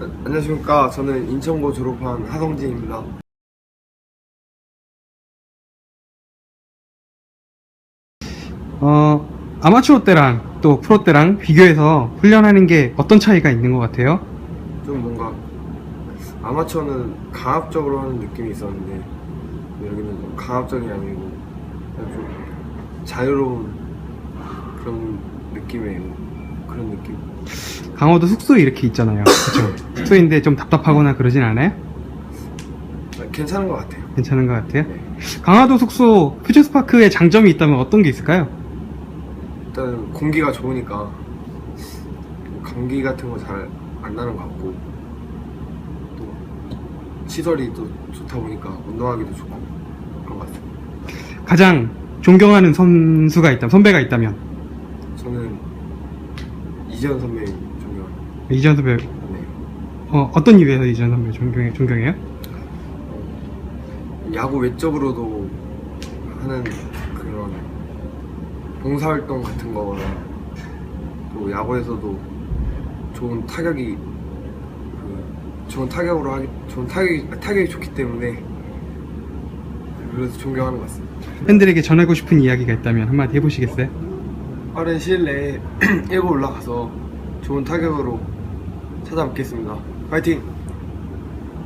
안녕하십니까. 저는 인천고 졸업한 하성진입니다. 어, 아마추어 때랑 또 프로 때랑 비교해서 훈련하는 게 어떤 차이가 있는 것 같아요? 좀 뭔가 아마추어는 강압적으로 하는 느낌이 있었는데 여기는 좀 강압적이 아니고 좀 자유로운 그런 느낌의 그런 느낌. 강화도 숙소 이렇게 있잖아요. 그쵸? 숙소인데 좀 답답하거나 그러진 않아요? 괜찮은 것 같아요. 괜찮은 것 같아요? 네. 강화도 숙소 퓨처스파크의 장점이 있다면 어떤 게 있을까요? 일단 공기가 좋으니까 감기 같은 거 잘 안 나는 것 같고 또 시설이 또 좋다 보니까 운동하기도 좋고 그런 것 같아요. 가장 존경하는 선수가 있다면, 선배가 있다면 저는 이재현 선배님 존경합니다. 이전 선배, 네. 어, 어떤 이유에서 이전 선배 존경해, 존경해요? 야구 외적으로도 하는 그런 봉사활동 같은 거나 또 야구에서도 좋은 타격이 그 좋은 타격으로 하기 좋은 타격이 타격이 좋기 때문에 그래서 존경하는 것 같습니다. 팬들에게 전하고 싶은 이야기가 있다면 한마디 해보시겠어요? 빠른 시일 내에 1구 올라가서 좋은 타격으로 찾아뵙겠습니다. 파이팅!